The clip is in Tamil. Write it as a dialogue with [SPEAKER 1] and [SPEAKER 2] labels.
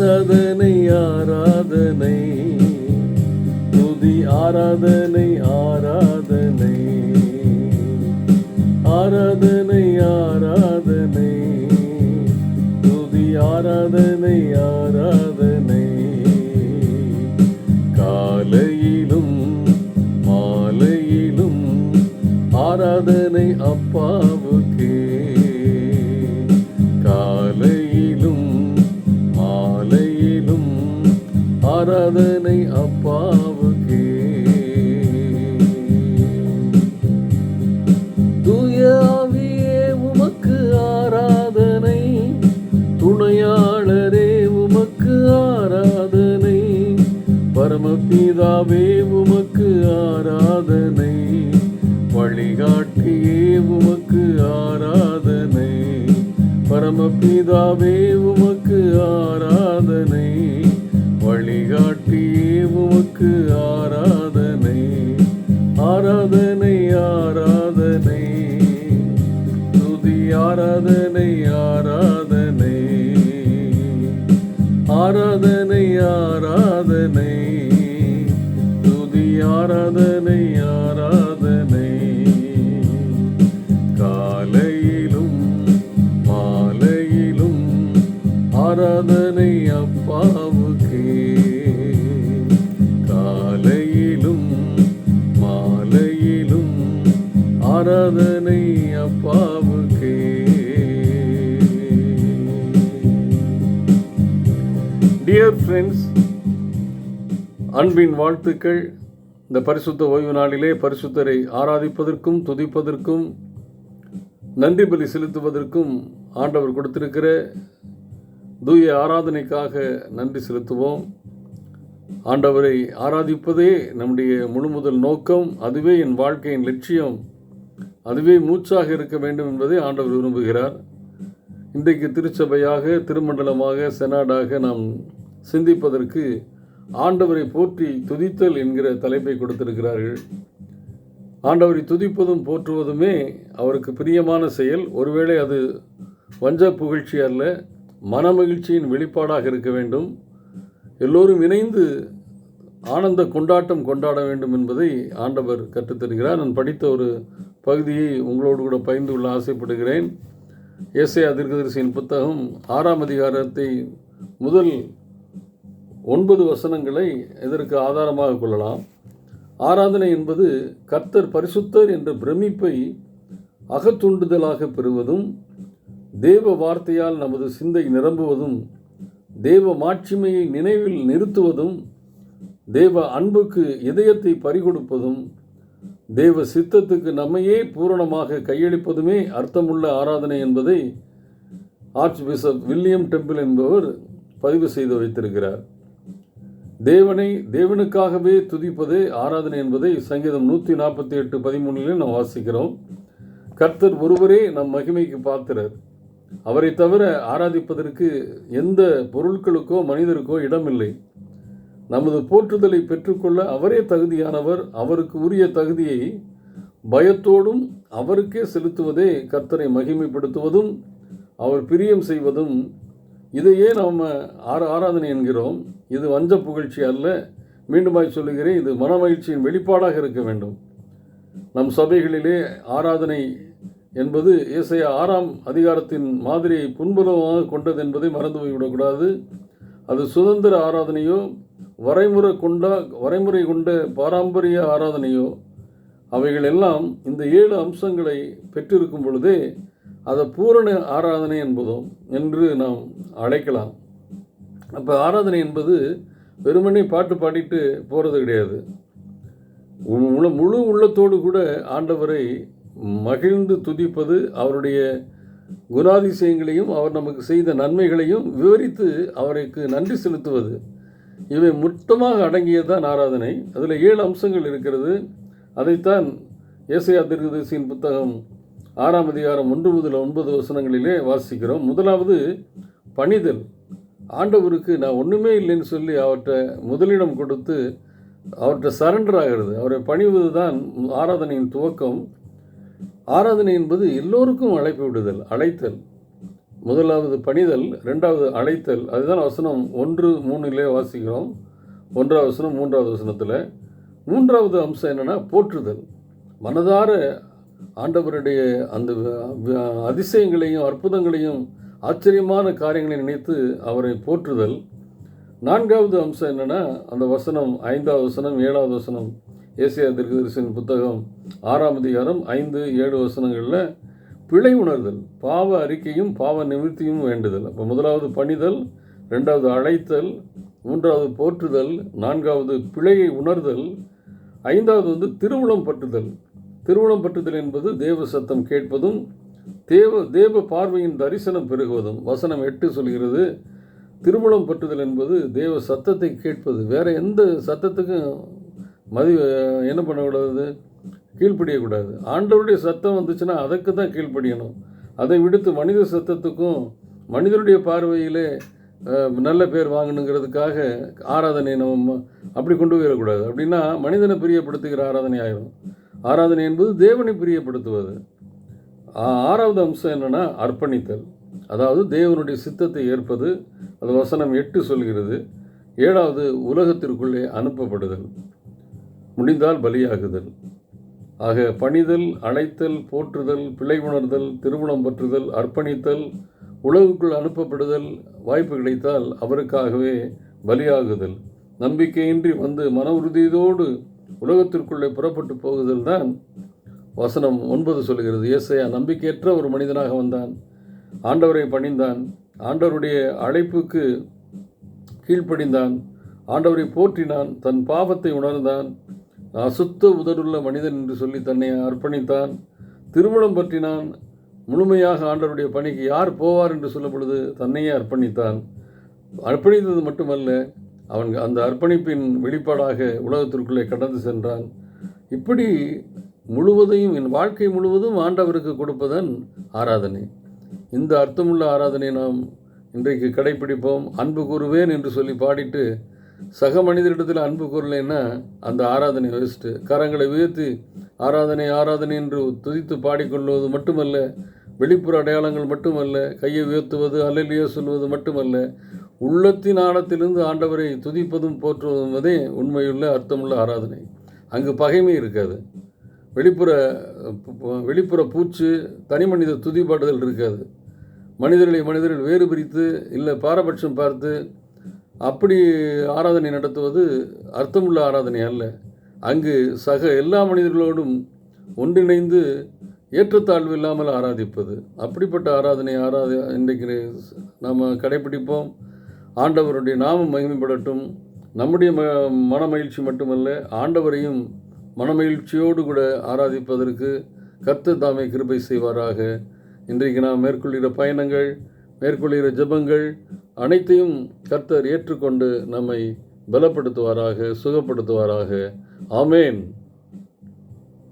[SPEAKER 1] ஆராதனை ஆராதனை. துதி ஆராதனை ஆராதனை. ஆராதனை ஆராதனை. துதி ஆராதனை ஆராதனை. காலையிலும் மாலையிலும் ஆராதனை அப்பாவுக்கே. ஆராதனை அப்பாவுக்கே. தூயாவியே உமக்கு ஆராதனை துணையாளரே உமக்கு ஆராதனை பரமபிதாவே உமக்கு ஆராதனை வழிகாட்டியே உமக்கு ஆராதனை பரமபிதாவே உமக்கு ஆராதனை ஆராதனை ஆராதனை. ஆராதனை ஆராதனை. துதி ஆராதனை ஆராதனை. காலையிலும் மாலையிலும் ஆராதனை அப்பாவும் டியர் ஃப்ரெண்ட்ஸ் அன்பின் வாழ்த்துக்கள். இந்த பரிசுத்த ஓய்வு நாளிலே பரிசுத்தரை ஆராதிப்பதற்கும் துதிப்பதற்கும் நன்றி பலி செலுத்துவதற்கும் ஆண்டவர் கொடுத்திருக்கிற தூய ஆராதனைக்காக நன்றி செலுத்துவோம். ஆண்டவரை ஆராதிப்பதே நம்முடைய முழுமுதல் நோக்கம் அதுவே என் வாழ்க்கையின் லட்சியம் அதுவே மூச்சாக இருக்க வேண்டும் என்பதை ஆண்டவர் விரும்புகிறார். இன்றைக்கு திருச்சபையாக திருமண்டலமாக செனாடாக நாம் சிந்திப்பதற்கு ஆண்டவரை போற்றி துதித்தல் என்கிற தலைப்பை கொடுத்திருக்கிறார்கள். ஆண்டவரை துதிப்பதும் போற்றுவதுமே அவருக்கு பிரியமான செயல். ஒருவேளை அது வஞ்ச புகழ்ச்சி அல்ல மனமகிழ்ச்சியின் வெளிப்பாடாக இருக்க வேண்டும். எல்லோரும் இணைந்து ஆனந்த கொண்டாட்டம் கொண்டாட வேண்டும் என்பதை ஆண்டவர் கற்றுத்தருகிறார். நான் படித்த ஒரு பகுதியை உங்களோடு கூட பகிர்ந்து கொள்ள ஆசைப்படுகிறேன். ஏசை அதிர்கதரிசியின் புத்தகம் ஆறாம் அதிகாரத்தை முதல் ஒன்பது வசனங்களை இதற்கு ஆதாரமாக கொள்ளலாம். ஆராதனை என்பது கர்த்தர் பரிசுத்தர் என்ற பிரமிப்பை அகத்துண்டுதலாக பெறுவதும் தேவ வார்த்தையால் நமது சிந்தை நிரம்புவதும் தேவ மாட்சிமையை நினைவில் நிறுத்துவதும் தேவ அன்புக்கு இதயத்தை பறிகொடுப்பதும் தேவ சித்தத்துக்கு நம்மையே பூரணமாக கையளிப்பதுமே அர்த்தமுள்ள ஆராதனை என்பதை ஆர்ச் பிஷப் வில்லியம் டெம்பிள் என்பவர் பதிவு செய்து வைத்திருக்கிறார். தேவனை தேவனுக்காகவே துதிப்பதே ஆராதனை என்பதை சங்கீதம் நூற்றி நாற்பத்தி எட்டு பதிமூணிலே நாம் வாசிக்கிறோம். கர்த்தர் ஒருவரே நம் மகிமைக்கு பாத்திரர். அவரை தவிர ஆராதிப்பதற்கு எந்த பொருட்களுக்கோ மனிதருக்கோ இடமில்லை. நமது போற்றுதலை பெற்றுக்கொள்ள அவரே தகுதியானவர். அவருக்கு உரிய தகுதியை பயத்தோடும் அவருக்கே செலுத்துவதே கர்த்தரை மகிமைப்படுத்துவதும் அவர் பிரியம் செய்வதும் இதையே நாம் ஆர ஆராதனை என்கிறோம். இது வஞ்ச புகழ்ச்சி அல்ல. மீண்டுமாய் சொல்லுகிறேன் இது மனமகிழ்ச்சியின் வெளிப்பாடாக இருக்க வேண்டும். நம் சபைகளிலே ஆராதனை என்பது இயேசைய ஆறாம் அதிகாரத்தின் மாதிரியை புன்புலமாக கொண்டது என்பதை மறந்து போய்விடக்கூடாது அது சுதந்திர ஆராதனையோ வரைமுறை கொண்டா வரைமுறை கொண்ட பாரம்பரிய ஆராதனையோ அவைகள் எல்லாம் இந்த ஏழு அம்சங்களை பெற்றிருக்கும் பொழுதே அதை பூரண ஆராதனை என்பதும் என்று நாம் அழைக்கலாம். அப்போ ஆராதனை என்பது வெறுமனே பாட்டு பாடிட்டு போகிறது கிடையாது. முழு முழு உள்ளத்தோடு கூட ஆண்டவரை மகிழ்ந்து துதிப்பது அவருடைய குணாதிசயங்களையும் அவர் நமக்கு செய்த நன்மைகளையும் விவரித்து அவருக்கு நன்றி செலுத்துவது. இவை மொத்தமாக அடங்கியதுதான் ஆராதனை. அதில் ஏழு அம்சங்கள் இருக்கிறது. அதைத்தான் ஏசையா திருதேசியின் புத்தகம் ஆறாம் அதிகாரம் ஒன்று முதல் ஒன்பது வசனங்களிலே வாசிக்கிறோம். முதலாவது பணிதல். ஆண்டவருக்கு நான் ஒன்றுமே இல்லைன்னு சொல்லி அவர்கிட்ட முதலிடம் கொடுத்து அவர்கிட்ட சரண்டர் ஆகிறது. அவரை பணிவது தான் ஆராதனையின் துவக்கம். ஆராதனை என்பது எல்லோருக்கும் அழைப்பு விடுதல் அழைத்தல். முதலாவது பணிதல். ரெண்டாவது அழைத்தல். அதுதான் வசனம் ஒன்று மூணிலே வாசிக்கிறோம். ஒன்றாவது வசனம் மூன்றாவது வசனத்தில். மூன்றாவது அம்சம் என்னென்னா போற்றுதல். மனதார ஆண்டவருடைய அந்த அதிசயங்களையும் அற்புதங்களையும் ஆச்சரியமான காரியங்களை நினைத்து அவரை போற்றுதல். நான்காவது அம்சம் என்னென்னா அந்த வசனம் ஐந்தாவது வசனம் ஏழாவது வசனம் ஏசியா தீர்க்கதரிசன புத்தகம் ஆறாம் அதிகாரம் ஐந்து ஏழு வசனங்களில் பிழை உணர்தல் பாவ அறிக்கையும் பாவ நிவர்த்தியும் வேண்டுதல். அப்போ முதலாவது பணிதல் ரெண்டாவது அழைத்தல் மூன்றாவது போற்றுதல் நான்காவது பிழையை உணர்தல் ஐந்தாவது வந்து திருவுளம் பற்றுதல். திருமணம் பற்றுதல் என்பது தேவ சத்தம் கேட்பதும் தேவ தேவ பார்வையின் தரிசனம் பெருகுவதும். வசனம் எட்டு சொல்கிறது திருமணம் பற்றுதல் என்பது தேவ சத்தத்தை கேட்பது. வேறு எந்த சத்தத்துக்கும் மதி என்ன பண்ணக்கூடாது? கீழ்ப்படியக்கூடாது. ஆண்டவருடைய சத்தம் வந்துச்சுன்னா அதுக்கு தான் கீழ்ப்படியணும். அதை விடுத்து மனித சத்தத்துக்கும் மனிதனுடைய பார்வையிலே நல்ல பேர் வாங்கணுங்கிறதுக்காக ஆராதனை நம்ம அப்படி கொண்டு போயிடக்கூடாது. அப்படின்னா மனிதனை பிரியப்படுத்துகிற ஆராதனை ஆயிரும் ஆராதனை என்பது தேவனை பிரியப்படுத்துவது. ஆறாவது அம்சம் என்னென்னா அர்ப்பணித்தல். அதாவது தேவனுடைய சித்தத்தை ஏற்பது அது வசனம் எட்டு சொல்கிறது ஏழாவது உலகத்திற்குள்ளே அனுப்பப்படுதல் முடிந்தால் பலியாகுதல். ஆக பணிதல் அழைத்தல் போற்றுதல் பிழை உணர்தல் திருமணம் பற்றுதல் அர்ப்பணித்தல் உலகுக்குள் அனுப்பப்படுதல் வாய்ப்பு கிடைத்தால் அவருக்காகவே பலியாகுதல். நம்பிக்கையின்றி வந்து மன உறுதியோடு உலகத்திற்குள்ளே புறப்பட்டு போகுதல் தான் வசனம் ஒன்பது சொல்கிறது. இயேசையா நம்பிக்கையற்ற ஒரு மனிதனாக வந்தான். ஆண்டவரை பணிந்தான். ஆண்டவருடைய அழைப்புக்கு கீழ்ப்படிந்தான். ஆண்டவரை போற்றினான். தன் பாவத்தை உணர்ந்தான். அசுத்த உதடுள்ள மனிதன் என்று சொல்லி தன்னை அர்ப்பணித்தான். திருமணம் பற்றினான். முழுமையாக ஆண்டவருடைய பணிக்கு யார் போவார் என்று சொல்லும் பொழுது தன்னையே அர்ப்பணித்தான். அர்ப்பணித்தது மட்டுமல்ல அவன் அந்த அர்ப்பணிப்பின் வெளிப்பாடாக உலகத்திற்குள்ளே கடந்து சென்றான். இப்படி முழுவதையும் என் வாழ்க்கை முழுவதும் ஆண்டவருக்கு கொடுப்பதன் ஆராதனை. இந்த அர்த்தமுள்ள ஆராதனை நாம் இன்றைக்கு கடைப்பிடிப்போம். அன்பு கூறுவேன் என்று சொல்லி பாடிட்டு சக மனிதரிடத்தில் அன்பு கூறலைன்னா அந்த ஆராதனை வேஸ்ட்டு கரங்களை உயர்த்தி ஆராதனை ஆராதனை என்று துதித்து பாடிக்கொள்வது மட்டுமல்ல வெளிப்புற அடையாளங்கள் மட்டுமல்ல கையை உயர்த்துவது அல்லலியோ சொல்வது மட்டுமல்ல உள்ளத்தின் ஆழத்திலிருந்து ஆண்டவரை துதிப்பதும் போற்றுவதும் உண்மையுள்ள அர்த்தமுள்ள ஆராதனை. அங்கு பகைமை இருக்காது. வெளிப்புற வெளிப்புற பூச்சு தனி மனித துதிப்பாடுதல் இருக்காது. மனிதர்களை மனிதர்கள் வேறு பிரித்து இல்லை பாரபட்சம் பார்த்து அப்படி ஆராதனை நடத்துவது அர்த்தமுள்ள ஆராதனை அல்ல. அங்கு சக எல்லா மனிதர்களோடும் ஒன்றிணைந்து ஏற்றத்தாழ்வு இல்லாமல் ஆராதிப்பது. அப்படிப்பட்ட ஆராதனை ஆராத இன்றைக்கு நாம் கடைப்பிடிப்போம் ஆண்டவருடைய நாமம் மகிமைப்படட்டும். நம்முடைய ம மனமகிழ்ச்சி மட்டுமல்ல ஆண்டவரையும் மனமகிழ்ச்சியோடு கூட ஆராதிப்பதற்கு கர்த்தர் தாமே கிருபை செய்வாராக. இன்றைக்கு நாம் மேற்கொள்கிற பயணங்கள் மேற்கொள்கிற ஜெபங்கள் அனைத்தையும் கர்த்தர் ஏற்றுக்கொண்டு நம்மை பலப்படுத்துவாராக சுகப்படுத்துவாராக. ஆமேன்.